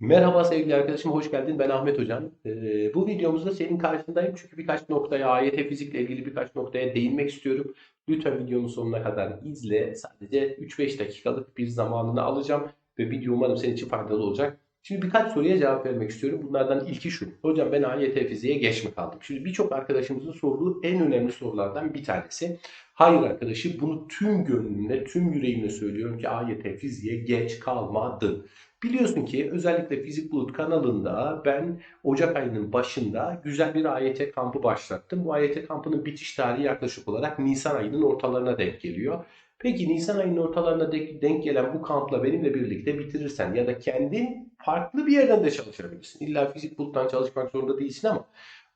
Merhaba sevgili arkadaşım, hoş geldin. Ben Ahmet Hocam. Ee, bu videomuzda senin karşındayım çünkü birkaç noktaya, AYT fizikle ilgili birkaç noktaya değinmek istiyorum. Lütfen videonun sonuna kadar izle. Sadece 3-5 dakikalık bir zamanını alacağım ve video umarım senin için faydalı olacak. Şimdi birkaç soruya cevap vermek istiyorum. Bunlardan ilki şu. Hocam ben AYT fiziğe geç mi kaldım? Şimdi birçok arkadaşımızın sorduğu en önemli sorulardan bir tanesi. Hayır arkadaşı bunu tüm gönlümle, tüm yüreğimle söylüyorum ki AYT fiziğe geç kalmadın. Biliyorsun ki özellikle Fizik Bulut kanalında ben Ocak ayının başında güzel bir AYT kampı başlattım. Bu AYT kampının bitiş tarihi yaklaşık olarak Nisan ayının ortalarına denk geliyor. Peki Nisan ayının ortalarına denk gelen bu kampla benimle birlikte bitirirsen ya da kendin farklı bir yerden de çalışabilirsin. İlla Fizik Bulut'tan çalışmak zorunda değilsin ama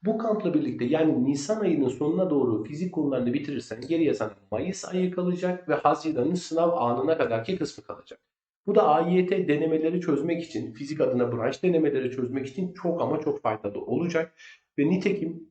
bu kampla birlikte yani Nisan ayının sonuna doğru fizik konularını bitirirsen geriye sana Mayıs ayı kalacak ve Haziran'ın sınav anına kadarki kısmı kalacak. Bu da AYT denemeleri çözmek için, fizik adına branş denemeleri çözmek için çok ama çok faydalı olacak. Ve nitekim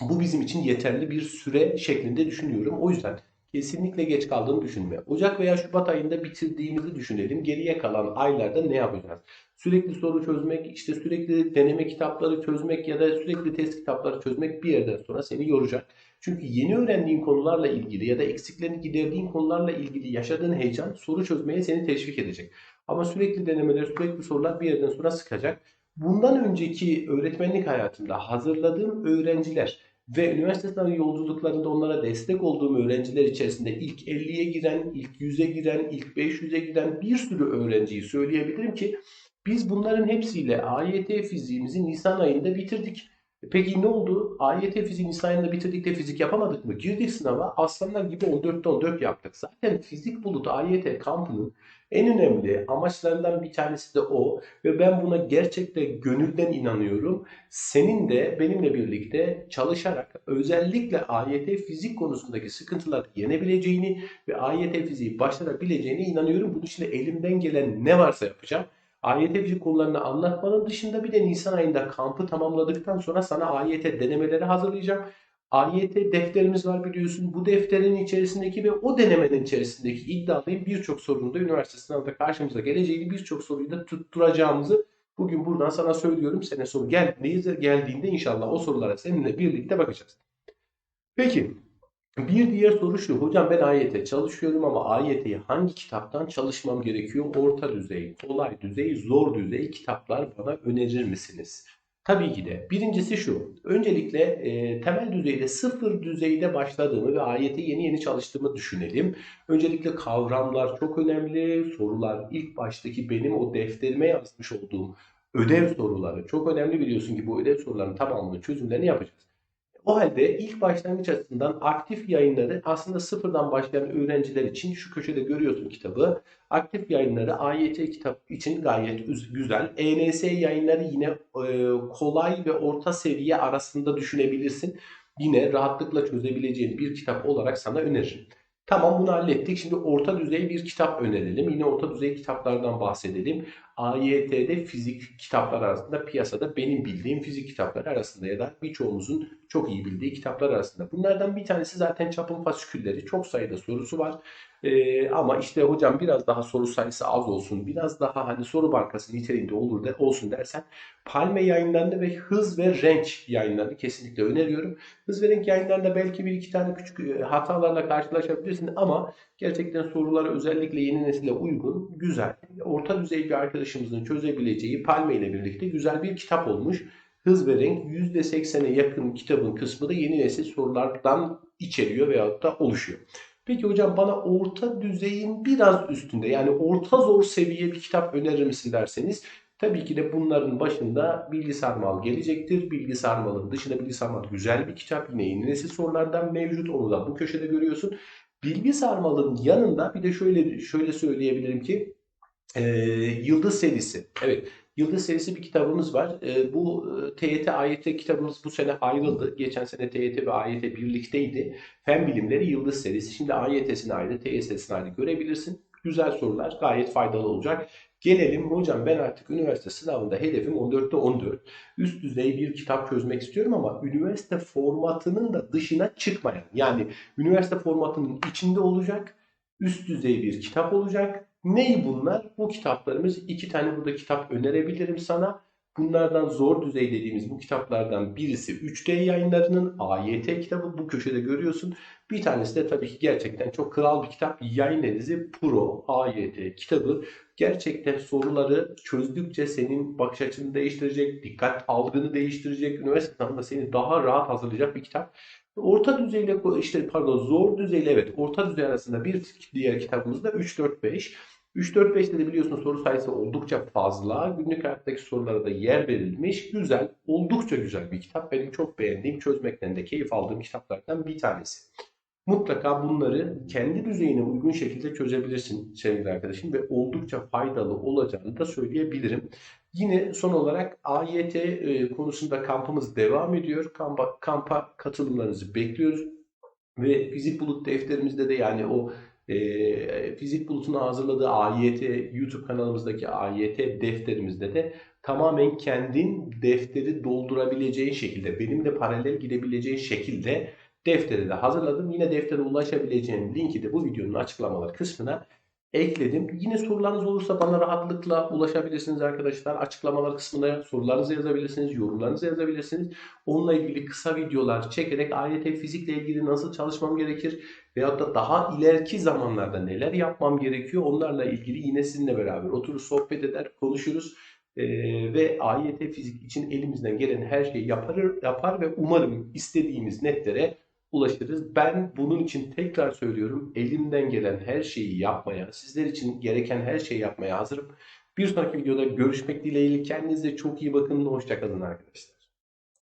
bu bizim için yeterli bir süre şeklinde düşünüyorum. O yüzden kesinlikle geç kaldığını düşünme. Ocak veya Şubat ayında bitirdiğimizi düşünelim. Geriye kalan aylarda ne yapacağız? Sürekli soru çözmek, işte sürekli deneme kitapları çözmek ya da sürekli test kitapları çözmek bir yerden sonra seni yoracak. Çünkü yeni öğrendiğin konularla ilgili ya da eksiklerini giderdiğin konularla ilgili yaşadığın heyecan soru çözmeye seni teşvik edecek. Ama sürekli denemeler, sürekli sorular bir yerden sonra sıkacak. Bundan önceki öğretmenlik hayatımda hazırladığım öğrenciler ve üniversite sınavı yolculuklarında onlara destek olduğum öğrenciler içerisinde ilk 50'ye giren, ilk 100'e giren, ilk 500'e giren bir sürü öğrenciyi söyleyebilirim ki biz bunların hepsiyle AYT fiziğimizi Nisan ayında bitirdik. Peki ne oldu? AYT fiziği Nisan ayında bitirdik de fizik yapamadık mı? Girdik sınava aslanlar gibi 14'te 14 yaptık. Zaten fizik bulut AYT kampının en önemli amaçlarından bir tanesi de o ve ben buna gerçekten gönülden inanıyorum. Senin de benimle birlikte çalışarak özellikle AYT fizik konusundaki sıkıntıları yenebileceğini ve AYT fiziği başarabileceğine inanıyorum. Bunun için de elimden gelen ne varsa yapacağım. AYT fizik konularını anlatmanın dışında bir de Nisan ayında kampı tamamladıktan sonra sana AYT denemeleri hazırlayacağım. AYT defterimiz var biliyorsun. Bu defterin içerisindeki ve o denemenin içerisindeki iddialıyım birçok sorunun da üniversite sınavında karşımıza geleceğini birçok soruyu da tutturacağımızı bugün buradan sana söylüyorum. Sene sonu geldiğinde, geldiğinde inşallah o sorulara seninle birlikte bakacağız. Peki bir diğer soru şu. Hocam ben AYT çalışıyorum ama AYT'yi hangi kitaptan çalışmam gerekiyor? Orta düzey, kolay düzey, zor düzey kitaplar bana önerir misiniz? Tabii ki de. Birincisi şu. Öncelikle e, temel düzeyde, sıfır düzeyde başladığımı ve ayeti yeni yeni çalıştığımı düşünelim. Öncelikle kavramlar çok önemli. Sorular ilk baştaki benim o defterime yazmış olduğum ödev soruları çok önemli biliyorsun ki bu ödev sorularının tamamını çözümlerini yapacağız. O halde ilk başlangıç açısından aktif yayınları aslında sıfırdan başlayan öğrenciler için şu köşede görüyorsun kitabı. Aktif yayınları AYT kitap için gayet güzel. ENS yayınları yine e, kolay ve orta seviye arasında düşünebilirsin. Yine rahatlıkla çözebileceğin bir kitap olarak sana öneririm. Tamam bunu hallettik. Şimdi orta düzey bir kitap önerelim. Yine orta düzey kitaplardan bahsedelim. AYT'de fizik kitaplar arasında piyasada benim bildiğim fizik kitapları arasında ya da birçoğumuzun çok iyi bildiği kitaplar arasında. Bunlardan bir tanesi zaten çapın fasikülleri. Çok sayıda sorusu var. Ee, ama işte hocam biraz daha soru sayısı az olsun, biraz daha hani soru bankası niteliğinde olur de, olsun dersen Palme yayınlarını ve Hız ve Renk yayınlarını kesinlikle öneriyorum. Hız ve Renk yayınlarında belki bir iki tane küçük e, hatalarla karşılaşabilirsin ama gerçekten soruları özellikle yeni nesile uygun, güzel, orta düzey bir arkadaşımızın çözebileceği Palme ile birlikte güzel bir kitap olmuş. Hız ve renk %80'e yakın kitabın kısmı da yeni nesil sorulardan içeriyor veyahut da oluşuyor. Peki hocam bana orta düzeyin biraz üstünde yani orta zor seviye bir kitap önerir misin derseniz tabii ki de bunların başında Bilgi Sarmal gelecektir. Bilgi Sarmal'ın dışında Bilgi Sarmal güzel bir kitap yine yeni nesil sorulardan mevcut onu da bu köşede görüyorsun. Bilgi Sarmal'ın yanında bir de şöyle şöyle söyleyebilirim ki e, Yıldız serisi. Evet Yıldız serisi bir kitabımız var. E, bu TYT AYT kitabımız bu sene ayrıldı. Geçen sene TYT ve AYT birlikteydi. Fen bilimleri Yıldız serisi. Şimdi AYT'sini ayrı, TYT'sini ayrı görebilirsin. Güzel sorular gayet faydalı olacak. Gelelim hocam ben artık üniversite sınavında hedefim 14'te 14. Üst düzey bir kitap çözmek istiyorum ama üniversite formatının da dışına çıkmayan. Yani üniversite formatının içinde olacak üst düzey bir kitap olacak Neyi bunlar? Bu kitaplarımız iki tane burada kitap önerebilirim sana. Bunlardan zor düzey dediğimiz bu kitaplardan birisi 3D yayınlarının AYT kitabı bu köşede görüyorsun. Bir tanesi de tabii ki gerçekten çok kral bir kitap. Yayın Denizi Pro AYT kitabı. Gerçekten soruları çözdükçe senin bakış açını değiştirecek, dikkat algını değiştirecek, üniversite sınavında seni daha rahat hazırlayacak bir kitap. Orta düzeyle işte pardon zor düzeyle evet orta düzey arasında bir diğer kitabımız da 3 4 5. 3-4-5'te de biliyorsunuz soru sayısı oldukça fazla. Günlük hayattaki sorulara da yer verilmiş. Güzel, oldukça güzel bir kitap. Benim çok beğendiğim, çözmekten de keyif aldığım kitaplardan bir tanesi. Mutlaka bunları kendi düzeyine uygun şekilde çözebilirsin sevgili arkadaşım ve oldukça faydalı olacağını da söyleyebilirim. Yine son olarak AYT e, konusunda kampımız devam ediyor. Kampa, kampa katılımlarınızı bekliyoruz. Ve fizik bulut defterimizde de yani o e, Fizik Bulut'un hazırladığı AYT, YouTube kanalımızdaki AYT defterimizde de tamamen kendin defteri doldurabileceğin şekilde, benimle paralel gidebileceğin şekilde defteri de hazırladım. Yine deftere ulaşabileceğin linki de bu videonun açıklamalar kısmına ekledim. Yine sorularınız olursa bana rahatlıkla ulaşabilirsiniz arkadaşlar. Açıklamalar kısmına sorularınızı yazabilirsiniz, yorumlarınızı yazabilirsiniz. Onunla ilgili kısa videolar çekerek AYT fizikle ilgili nasıl çalışmam gerekir veyahut da daha ileriki zamanlarda neler yapmam gerekiyor onlarla ilgili yine sizinle beraber oturur sohbet eder, konuşuruz. Ee, ve AYT fizik için elimizden gelen her şeyi yapar, yapar ve umarım istediğimiz netlere ulaşırız. Ben bunun için tekrar söylüyorum elimden gelen her şeyi yapmaya, sizler için gereken her şeyi yapmaya hazırım. Bir sonraki videoda görüşmek dileğiyle kendinize çok iyi bakın. Hoşçakalın arkadaşlar.